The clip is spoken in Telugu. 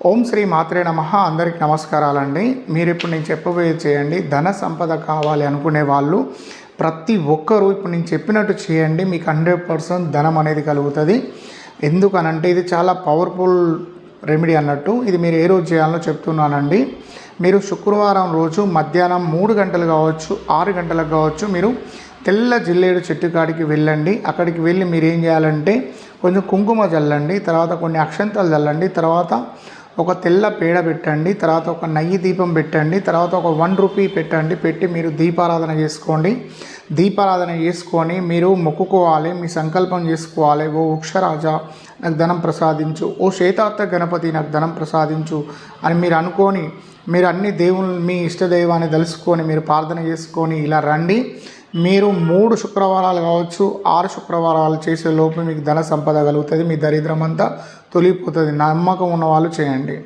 ఓం శ్రీ మాత్రే నమ. అందరికి నమస్కారాలండి. మీరు ఇప్పుడు నేను చెప్పబోయేది చేయండి ధన సంపద కావాలి అనుకునే వాళ్ళు ప్రతి ఒక్కరూ ఇప్పుడు నేను చెప్పినట్టు చేయండి మీకు హండ్రెడ్ పర్సెంట్ ధనం అనేది కలుగుతుంది. ఎందుకనంటే ఇది చాలా పవర్ఫుల్ రెమెడీ అన్నట్టు ఇది మీరు ఏ రోజు చేయాలో చెప్తున్నానండి. మీరు శుక్రవారం రోజు మధ్యాహ్నం మూడు గంటలు కావచ్చు ఆరు గంటలకు కావచ్చు మీరు తెల్ల జిల్లేడు చెట్టు కాడికి వెళ్ళండి. అక్కడికి వెళ్ళి మీరు ఏం చేయాలంటే కొంచెం కుంకుమ చల్లండి తర్వాత కొన్ని అక్షంతాలు చల్లండి తర్వాత ఒక తెల్ల పేడ పెట్టండి తర్వాత ఒక నెయ్యి దీపం పెట్టండి తర్వాత ఒక వన్ రూపీ పెట్టండి పెట్టి మీరు దీపారాధన చేసుకోండి. దీపారాధన చేసుకొని మీరు మొక్కుకోవాలి మీ సంకల్పం చేసుకోవాలి. ఓ వృక్షరాజా నాకు ధనం ప్రసాదించు. ఓ శ్వేతార్థ గణపతి నాకు ధనం ప్రసాదించు అని మీరు అనుకొని మీరు అన్ని దేవుని మీ ఇష్టదైవాన్ని తెలుసుకొని మీరు ప్రార్థన చేసుకొని ఇలా రండి. మీరు మూడు శుక్రవారాలు కావచ్చు ఆరు శుక్రవారాలు చేసే లోపు మీకు ధన సంపద కలుగుతుంది. మీ దరిద్రం అంతా తొలిగిపోతుంది. నమ్మకం ఉన్న వాళ్ళు చేయండి.